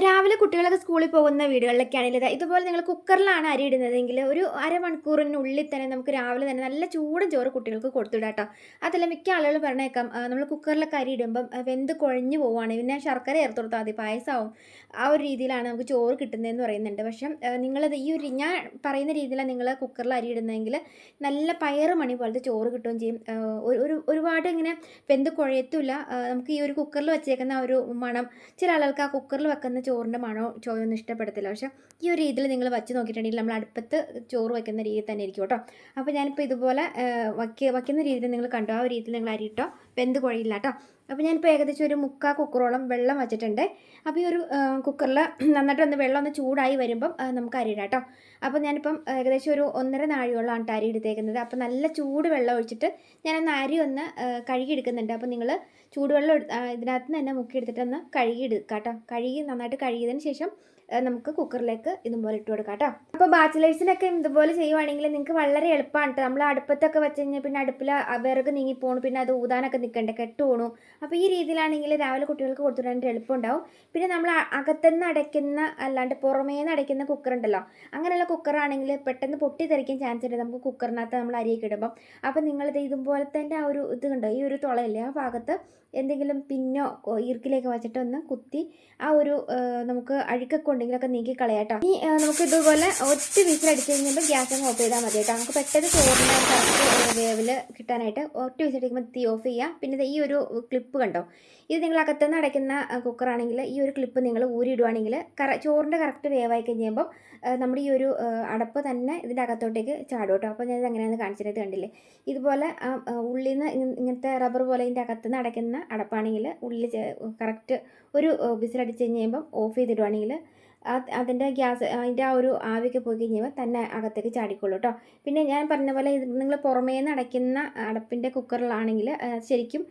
രാവിലെ കുട്ടികളൊക്കെ സ്കൂളിൽ പോകുന്ന വീടുകളിലൊക്കെ ആണെങ്കിൽ ഇതുപോലെ നിങ്ങൾ കുക്കറിലാണ് അരി ഇടുന്നതെങ്കിൽ ഒരു അരമണിക്കൂറിനുള്ളിൽ തന്നെ നമുക്ക് രാവിലെ തന്നെ നല്ല ചൂടൻ ചോറ് കുട്ടികൾക്ക് കൊടുത്തുവിടാം കേട്ടോ. അതല്ല മിക്ക ആളുകൾ പറഞ്ഞേക്കാം നമ്മൾ കുക്കറിലൊക്കെ അരി ഇടുമ്പം വെന്ത് കുഴഞ്ഞു പോവുകയാണ് പിന്നെ ശർക്കര ചേർത്ത് കൊടുത്താൽ മതി പായസമാവും. ആ ഒരു രീതിയിലാണ് നമുക്ക് ചോറ് കിട്ടുന്നതെന്ന് പറയുന്നുണ്ട്. പക്ഷെ നിങ്ങളത് ഈ ഒരു ഞാൻ പറയുന്ന രീതിയിലാണ് നിങ്ങൾ കുക്കറിൽ അരി ഇടുന്നതെങ്കിൽ നല്ല പയറ് മണി പോലത്തെ ചോറ് കിട്ടുകയും ചെയ്യും. ഒരു ഒരു ഒരുപാട് ഇങ്ങനെ വെന്ത് കുഴയത്തില്ല നമുക്ക് ഈ ഒരു കുക്കറിൽ വെച്ചേക്കുന്ന ആ ഒരു മണം ചില ആളുകൾക്ക് ആ കുക്കറിൽ വെക്കുന്ന ചോറിന്റെ മണോ ചോയൊന്നും ഇഷ്ടപ്പെടത്തില്ല. പക്ഷേ ഈ ഒരു രീതിയിൽ നിങ്ങൾ വച്ച് നോക്കിയിട്ടുണ്ടെങ്കിൽ നമ്മൾ അടുപ്പത്ത് ചോറ് വയ്ക്കുന്ന രീതിയിൽ തന്നെ ഇരിക്കും കേട്ടോ. അപ്പോൾ ഞാനിപ്പോൾ ഇതുപോലെ വയ്ക്ക വയ്ക്കുന്ന രീതിയിൽ നിങ്ങൾ കണ്ടോ? ആ ഒരു രീതിയിൽ നിങ്ങൾ അരിയിട്ടോ വെന്ത് കുഴയില്ല കേട്ടോ. അപ്പോൾ ഞാനിപ്പോൾ ഏകദേശം ഒരു മുക്കാൽ കുക്കറോളം വെള്ളം വച്ചിട്ടുണ്ട്. അപ്പോൾ ഈ ഒരു കുക്കറിൽ നന്നായിട്ട് ഒന്ന് വെള്ളം ഒന്ന് ചൂടായി വരുമ്പം നമുക്ക് അരിയിടാം കേട്ടോ അപ്പോൾ ഞാനിപ്പം ഏകദേശം ഒരു ഒന്നര നാഴിയോളമാണ് അരി എടുത്തേക്കുന്നത്. അപ്പോൾ നല്ല ചൂട് വെള്ളം ഒഴിച്ചിട്ട് ഞാനൊന്ന് അരി ഒന്ന് കഴുകിയെടുക്കുന്നുണ്ട്. അപ്പോൾ നിങ്ങൾ ചൂടുവെള്ളം ഇതിനകത്ത് നിന്ന് തന്നെ മുക്കി എടുത്തിട്ടൊന്ന് കഴുകി എടുക്കുക കേട്ടോ കഴുകി നന്നായിട്ട് കഴുകിയതിന് ശേഷം നമുക്ക് കുക്കറിലേക്ക് ഇതുപോലെ ഇട്ട് കൊടുക്കാം കേട്ടോ അപ്പോൾ ബാച്ചിലേഴ്സിനൊക്കെ ഇതുപോലെ ചെയ്യുവാണെങ്കിൽ നിങ്ങൾക്ക് വളരെ എളുപ്പമാണ് കേട്ടോ നമ്മൾ അടുപ്പത്തൊക്കെ വെച്ച് കഴിഞ്ഞാൽ പിന്നെ അടുപ്പിൽ വിറക് നീങ്ങിപ്പോണു പിന്നെ അത് ഊതാനൊക്കെ നിൽക്കണ്ടേ കെട്ട് പോണു. അപ്പോൾ ഈ രീതിയിലാണെങ്കിൽ രാവിലെ കുട്ടികൾക്ക് കൊടുത്തുവിടാൻ എളുപ്പമുണ്ടാവും. പിന്നെ നമ്മൾ അകത്തുനിന്ന് അടയ്ക്കുന്ന അല്ലാണ്ട് പുറമേ നിന്ന് അടയ്ക്കുന്ന കുക്കർ ഉണ്ടല്ലോ. അങ്ങനെയുള്ള കുക്കറാണെങ്കിൽ പെട്ടെന്ന് പൊട്ടിത്തെറിക്കാൻ ചാൻസ് ഉണ്ട്. നമുക്ക് കുക്കറിനകത്ത് നമ്മൾ അരിയൊക്കെ ഇടുമ്പം. അപ്പോൾ നിങ്ങളിത് ഇതുപോലെ തന്നെ ആ ഒരു ഇത് കണ്ടോ ഈ ഒരു തുളയില്ലേ? ആ ഭാഗത്ത് എന്തെങ്കിലും പിന്നോ ഈർക്കിലേക്ക് വെച്ചിട്ട് ഒന്ന് കുത്തി ആ ഒരു നമുക്ക് അഴുക്കൊക്കെ ഉണ്ടെങ്കിലൊക്കെ നീക്കി കളയാട്ടോ ഇനി നമുക്ക് ഇതുപോലെ ഒറ്റ വീസിൽ അടിച്ചു കഴിഞ്ഞപ്പോൾ ഗ്യാസ് അങ്ങ് ഓഫ് ചെയ്താൽ മതി കേട്ടോ നമുക്ക് പെട്ടെന്ന് ചോറിന്റെ വേവിൽ കിട്ടാനായിട്ട് ഒറ്റ വീസിൽ അടിക്കുമ്പോൾ തീ ഓഫ് ചെയ്യുക പിന്നെ ഈ ഒരു ക്ലിപ്പ് കണ്ടോ? ഇത് നിങ്ങൾ അകത്തുനിന്ന് അടയ്ക്കുന്ന കുക്കറാണെങ്കിൽ ഈ ഒരു ക്ലിപ്പ് നിങ്ങൾ ഊരിയിടുവാണെങ്കിൽ കറ ചോറിന്റെ കറക്റ്റ് വേവായി കഴിഞ്ഞപ്പം നമ്മുടെ ഈ ഒരു അടപ്പ് തന്നെ ഇതിന്റെ അകത്തോട്ടേക്ക് ചാടും കേട്ടോ. അപ്പോൾ ഞാനിത് അങ്ങനെയാണ് കാണിച്ചിട്ട് കണ്ടില്ലേ? ഇതുപോലെ ഉള്ളിൽ നിന്ന് ഇങ്ങനത്തെ റബ്ബർ പോലെ ഇതിന്റെ അകത്തുനിന്ന് അടയ്ക്കുന്ന അടപ്പാണെങ്കിൽ ഉള്ളിൽ കറക്റ്റ് ഒരു വിസിലടിച്ച് കഴിയുമ്പം ഓഫ് ചെയ്തിടുവാണെങ്കിൽ അതിന്റെ ഗ്യാസ് അതിന്റെ ആ ഒരു ആവിയൊക്കെ പോയി കഴിഞ്ഞാൽ തന്നെ അകത്തേക്ക് ചാടിക്കോളൂ കേട്ടോ. പിന്നെ ഞാൻ പറഞ്ഞ പോലെ ഇത് നിങ്ങൾ പുറമേ നിന്ന് അടയ്ക്കുന്ന അടപ്പിന്റെ കുക്കറിലാണെങ്കിൽ ശരിക്കും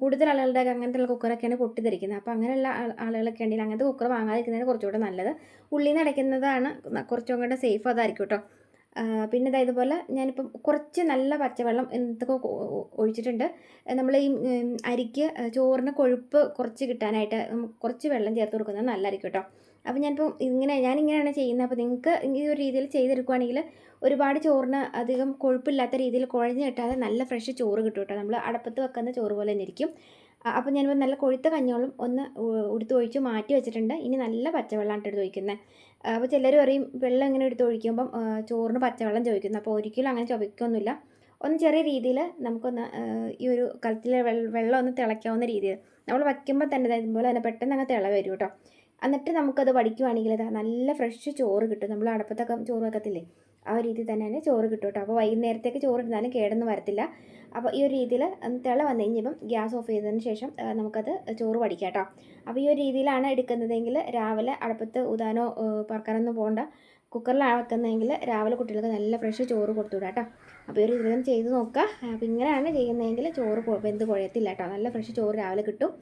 കൂടുതൽ ആളുകളുടെ അങ്ങനത്തെ കുക്കറൊക്കെയാണ് പൊട്ടിത്തെറിക്കുന്നത്. അപ്പോൾ അങ്ങനെയുള്ള ആളുകളൊക്കെ ഉണ്ടെങ്കിൽ അങ്ങനത്തെ കുക്കർ വാങ്ങാതിരിക്കുന്നതിന് കുറച്ചുകൂടെ നല്ലത്. ഉള്ളിൽ നിന്ന് അടയ്ക്കുന്നതാണ് കുറച്ചും കൂടെ സേഫ് അതായിരിക്കും കേട്ടോ. പിന്നെ ഇതാ ഇതുപോലെ ഞാനിപ്പം കുറച്ച് നല്ല പച്ചവെള്ളം എന്തൊക്കെ ഒഴിച്ചിട്ടുണ്ട്. നമ്മൾ ഈ അരിക്ക് ചോറിന് കൊഴുപ്പ് കുറച്ച് കിട്ടാനായിട്ട് കുറച്ച് വെള്ളം ചേർത്ത് കൊടുക്കുന്നത് നല്ലതായിരിക്കും കേട്ടോ. അപ്പോൾ ഞാനിപ്പോൾ ഇങ്ങനെ ഞാനിങ്ങനെയാണ് ചെയ്യുന്നത്. അപ്പോൾ നിങ്ങൾക്ക് ഈ ഒരു രീതിയിൽ ചെയ്തെടുക്കുകയാണെങ്കിൽ ഒരുപാട് ചോറിന് അധികം കൊഴുപ്പില്ലാത്ത രീതിയിൽ കുഴഞ്ഞ് കിട്ടാതെ നല്ല ഫ്രഷ് ചോറ് കിട്ടും കേട്ടോ. നമ്മൾ അടപ്പത്ത് വെക്കുന്ന ചോറ് പോലെ തന്നെ ഇരിക്കും. അപ്പോൾ ഞാനിപ്പോൾ നല്ല കൊഴുത്ത കഞ്ഞോളം ഒന്ന് ഉടുത്തു ഒഴിച്ച് മാറ്റി വെച്ചിട്ടുണ്ട്. ഇനി നല്ല പച്ചവെള്ളമാണ് എടുത്ത് ഒഴിക്കുന്നത് അപ്പോൾ ചിലർ പറയും വെള്ളം ഇങ്ങനെ എടുത്ത് ഒഴിക്കുമ്പം ചോറിന് പച്ചവെള്ളം ചോദിക്കുന്നു. അപ്പോൾ ഒരിക്കലും അങ്ങനെ ചോദിക്കൊന്നുമില്ല. ഒന്ന് ചെറിയ രീതിയിൽ നമുക്കൊന്ന് ഈ ഒരു കലത്തിലെ വെള്ളം ഒന്ന് തിളയ്ക്കാവുന്ന രീതിയിൽ നമ്മൾ വയ്ക്കുമ്പോൾ തന്നെ ഇതുപോലെ തന്നെ പെട്ടെന്ന് അങ്ങ് തിള വരും കേട്ടോ എന്നിട്ട് നമുക്കത് വടിക്കുവാണെങ്കിൽ നല്ല ഫ്രഷ് ചോറ് കിട്ടും. നമ്മൾ അടപ്പത്തൊക്കെ ചോറ് വെക്കത്തില്ലേ? ആ രീതിയിൽ തന്നെ തന്നെ ചോറ് കിട്ടും അപ്പോൾ വൈകുന്നേരത്തേക്ക് ചോറ് ഇരുന്നാലും കേടൊന്നും വരത്തില്ല. അപ്പോൾ ഈ ഒരു രീതിയിൽ തിള വന്നു കഴിഞ്ഞപ്പം ഗ്യാസ് ഓഫ് ചെയ്തതിന് ശേഷം നമുക്കത് ചോറ് വടിക്കാം കേട്ടോ. അപ്പോൾ ഈ ഒരു രീതിയിലാണ് എടുക്കുന്നതെങ്കിൽ രാവിലെ അടുപ്പത്ത് ഉദാനോ പറക്കാനൊന്നും പോകണ്ട. കുക്കറിലാണ് വെക്കുന്നതെങ്കിൽ രാവിലെ കുട്ടികൾക്ക് നല്ല ഫ്രഷ് ചോറ് കൊടുത്തു വിടാം കേട്ടോ. അപ്പോൾ ഈ ഒരു രീതിയിലും ചെയ്ത് നോക്കുക. അപ്പോൾ ഇങ്ങനെയാണ് ചെയ്യുന്നതെങ്കിൽ ചോറ് വെന്ത് കുഴയത്തില്ല കേട്ടോ. നല്ല ഫ്രഷ് ചോറ് രാവിലെ കിട്ടും.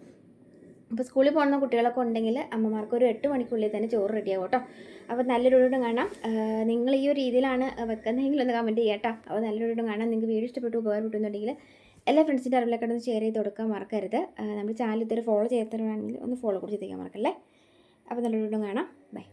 അപ്പോൾ സ്കൂളിൽ പോകുന്ന കുട്ടികളൊക്കെ ഉണ്ടെങ്കിൽ അമ്മമാർക്ക് ഒരു എട്ട് മണിക്കുള്ളിൽ തന്നെ ചോറ് റെഡിയാവും കേട്ടോ. അപ്പോൾ നല്ലൊരു വീടും കാണാം നിങ്ങൾ ഈ ഒരു രീതിയിലാണ് വെക്കുന്നതെങ്കിൽ ഒന്ന് കമന്റ് ചെയ്യാം കേട്ടോ അപ്പോൾ നല്ലൊരു വീടും കാണാം. നിങ്ങൾക്ക് വീഡിയോ ഇഷ്ടപ്പെട്ടു ഉപകാരപ്പെട്ടുന്നുണ്ടെങ്കിൽ എല്ലാ ഫ്രണ്ട്സിന്റെ അറിവിലൊക്കെ ഒന്ന് ഷെയർ ചെയ്ത് കൊടുക്കാൻ മറക്കരുത്. നമ്മുടെ ചാനൽ ഇതുവരെ ഫോളോ ചെയ്യാത്തവരാണെങ്കിൽ ഒന്ന് ഫോളോ കൂടി ചെയ്തേക്കാൻ മറക്കല്ലേ? അപ്പോൾ നല്ലൊരു വീടും കാണാം. ബൈ